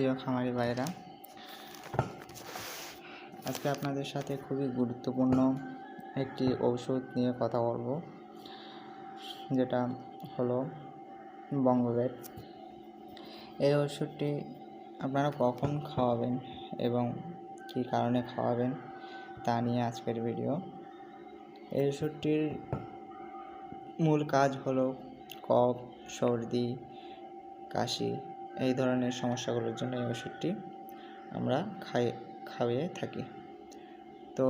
প্রিয় খামারি ভাইরা আজকে আপনাদের সাথে খুবই গুরুত্বপূর্ণ একটি ঔষধ নিয়ে কথা বলব, যেটা হলো বঙ্গবেট এই ওষুধটি আপনারা কখন খাওয়াবেন এবং কী কারণে খাওয়াবেন তা নিয়ে আজকের ভিডিও। এই ওষুধটির মূল কাজ হলো কফ সর্দি, কাশি এই ধরনের সমস্যাগুলোর জন্য এই ওষুধটি আমরা খাই, খাইয়ে থাকি। তো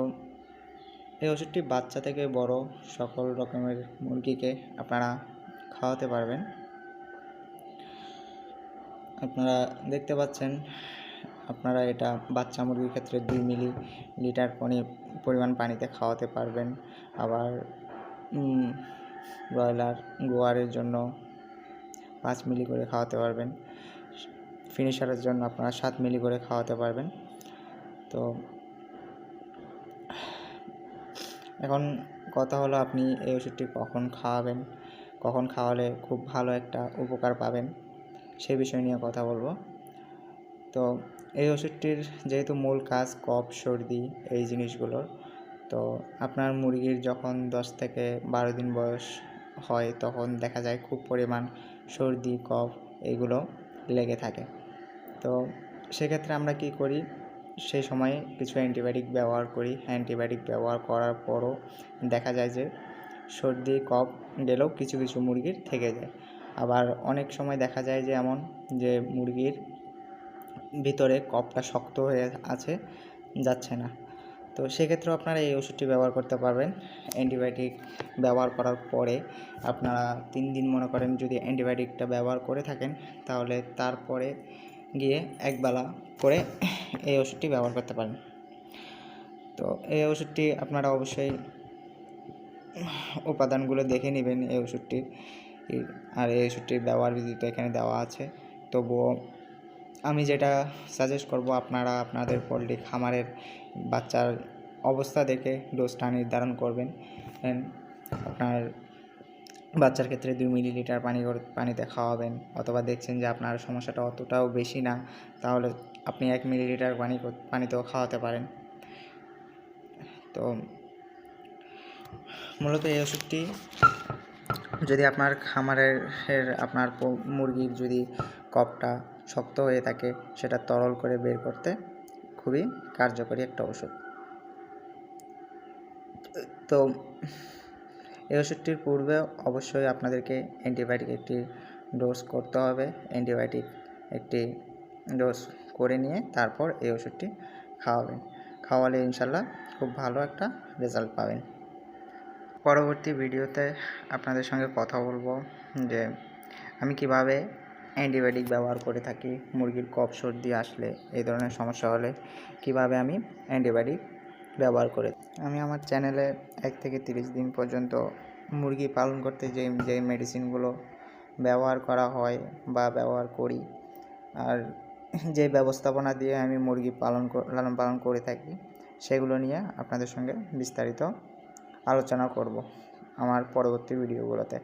এই ওষুধটি বাচ্চা থেকে বড় সকল রকমের মুরগিকে আপনারা খাওয়াতে পারবেন। আপনারা দেখতে পাচ্ছেন, আপনারা এটা বাচ্চা মুরগির ক্ষেত্রে দুই মিলি লিটার পরিমাণ পানিতে খাওয়াতে পারবেন। আবার ব্রয়লার, গোয়ারের জন্য পাঁচ মিলি করে খাওয়াতে পারবেন। ফিনিশারের জন্য আপনারা সাত মিলি করে খাওয়াতে পারবেন। তো এখন কথা হলো আপনি এই ওষুধটি কখন খাওয়াবেন, কখন খাওয়ালে খুব ভালো একটা উপকার পাবেন, সে বিষয় নিয়ে কথা বলব। তো এই ওষুধটির যেহেতু মূল কাজ কফ, সর্দি, এই জিনিসগুলোর, তো আপনার মুরগির যখন দশ থেকে বারো দিন বয়স হয় তখন দেখা যায় খুব পরিমাণ সর্দি, কফ এইগুলো লেগে থাকে। তো সেক্ষেত্রে আমরা কি করি? সেই সময়ে কিছু অ্যান্টিবায়োটিক ব্যবহার করি। অ্যান্টিবায়োটিক ব্যবহার করার পরও দেখা যায় যে সর্দি, কফ গেলেও কিছু কিছু মুরগির থেকে যায়। আবার অনেক সময় দেখা যায় যে এমন যে মুরগির ভিতরে কফটা শক্ত হয়ে আছে, যাচ্ছে না। তো সেক্ষেত্রেও আপনারা এই ওষুধটি ব্যবহার করতে পারবেন। অ্যান্টিবায়োটিক ব্যবহার করার পরে আপনারা তিন দিন মনে করেন যদি অ্যান্টিবায়োটিকটা ব্যবহার করে থাকেন, তাহলে তারপরে গিয়ে একবেলা করে এই ওষুধটি ব্যবহার করতে পারেন। তো এই ওষুধটি আপনারা অবশ্যই উপাদানগুলো দেখে নেবেন এই ওষুধটির। আর এই ওষুধটির ব্যবহার বিধি তো এখানে দেওয়া আছে। তবুও আমি যেটা সাজেস্ট করব, আপনারা আপনাদের পোলট্রি খামারের বাচ্চার অবস্থা দেখে ডোজটা নির্ধারণ করবেন। আপনার বাচ্চার ক্ষেত্রে দুই মিলিলিটার পানি পানিতে খাওয়াবেন অথবা দেখছেন যে আপনার সমস্যাটা অতটাও বেশি না, তাহলে আপনি এক মিলিলিটার পানি পানিতেও খাওয়াতে পারেন। তো মূলত এই ওষুধটি যদি আপনার খামারের আপনার মুরগির যদি কপটা শক্ত হয়ে থাকে, সেটা তরল করে বের করতে খুবই কার্যকরী একটা ওষুধ। তো এই ওষুধটির পূর্বে অবশ্যই আপনাদেরকে অ্যান্টিবায়োটিক একটি ডোজ করতে হবে। অ্যান্টিবায়োটিক একটি ডোজ করে নিয়ে তারপর এই ওষুধটি খাওয়াবেন। খাওয়ালে ইনশাল্লাহ খুব ভালো একটা রেজাল্ট পাবেন। পরবর্তী ভিডিওতে আপনাদের সঙ্গে কথা বলব যে আমি কীভাবে অ্যান্টিবায়োটিক ব্যবহার করে থাকি, মুরগির কফ সর্দি আসলে এই ধরনের সমস্যা হলে কীভাবে আমি অ্যান্টিবায়োটিক ব্যবহার করে আমি আমার চ্যানেলে এক থেকে তিরিশ দিন পর্যন্ত মুরগি পালন করতে যে যে মেডিসিনগুলো ব্যবহার করা হয় বা ব্যবহার করি, আর যে ব্যবস্থাপনা দিয়ে আমি মুরগি পালন লালন পালন করে থাকি, সেগুলো নিয়ে আপনাদের সঙ্গে বিস্তারিত আলোচনা করব আমার পরবর্তী ভিডিওগুলোতে